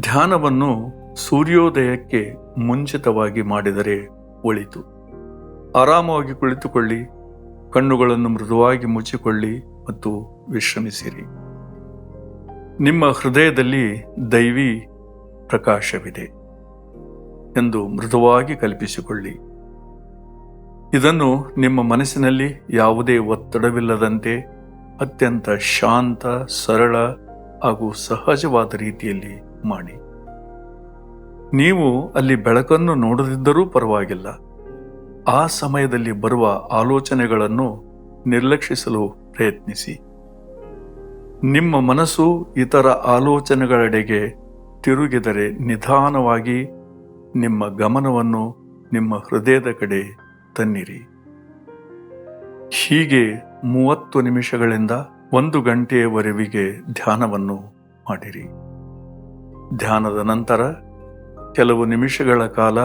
ಧ್ಯಾನವನ್ನು ಸೂರ್ಯೋದಯಕ್ಕೆ ಮುಂಚಿತವಾಗಿ ಮಾಡಿದರೆ ಒಳಿತು. ಆರಾಮವಾಗಿ ಕುಳಿತುಕೊಳ್ಳಿ, ಕಣ್ಣುಗಳನ್ನು ಮೃದುವಾಗಿ ಮುಚ್ಚಿಕೊಳ್ಳಿ ಮತ್ತು ವಿಶ್ರಮಿಸಿರಿ. ನಿಮ್ಮ ಹೃದಯದಲ್ಲಿ ದೈವಿ ಪ್ರಕಾಶವಿದೆ ಎಂದು ಮೃದುವಾಗಿ ಕಲ್ಪಿಸಿಕೊಳ್ಳಿ. ಇದನ್ನು ನಿಮ್ಮ ಮನಸ್ಸಿನಲ್ಲಿ ಯಾವುದೇ ಒತ್ತಡವಿಲ್ಲದಂತೆ ಅತ್ಯಂತ ಶಾಂತ, ಸರಳ ಹಾಗೂ ಸಹಜವಾದ ರೀತಿಯಲ್ಲಿ ಮಾಡಿ. ನೀವು ಅಲ್ಲಿ ಬೆಳಕನ್ನು ನೋಡದಿದ್ದರೂ ಪರವಾಗಿಲ್ಲ. ಆ ಸಮಯದಲ್ಲಿ ಬರುವ ಆಲೋಚನೆಗಳನ್ನು ನಿರ್ಲಕ್ಷಿಸಲು ಪ್ರಯತ್ನಿಸಿ. ನಿಮ್ಮ ಮನಸ್ಸು ಇತರ ಆಲೋಚನೆಗಳೆಡೆಗೆ ತಿರುಗಿದರೆ ನಿಧಾನವಾಗಿ ನಿಮ್ಮ ಗಮನವನ್ನು ನಿಮ್ಮ ಹೃದಯದ ಕಡೆ ತನ್ನಿರಿ. ಹೀಗೆ ಮೂವತ್ತು ನಿಮಿಷಗಳಿಂದ ಒಂದು ಗಂಟೆಯವರೆವಿಗೆ ಧ್ಯಾನವನ್ನು ಮಾಡಿರಿ. ಧ್ಯಾನದ ನಂತರ ಕೆಲವು ನಿಮಿಷಗಳ ಕಾಲ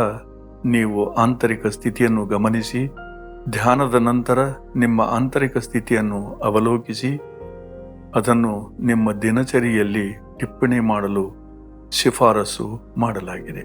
ನೀವು ಆಂತರಿಕ ಸ್ಥಿತಿಯನ್ನು ಗಮನಿಸಿ, ಧ್ಯಾನದ ನಂತರ ನಿಮ್ಮ ಆಂತರಿಕ ಸ್ಥಿತಿಯನ್ನು ಅವಲೋಕಿಸಿ, ಅದನ್ನು ನಿಮ್ಮ ದಿನಚರಿಯಲ್ಲಿ ಟಿಪ್ಪಣಿ ಮಾಡಲು ಶಿಫಾರಸು ಮಾಡಲಾಗಿದೆ.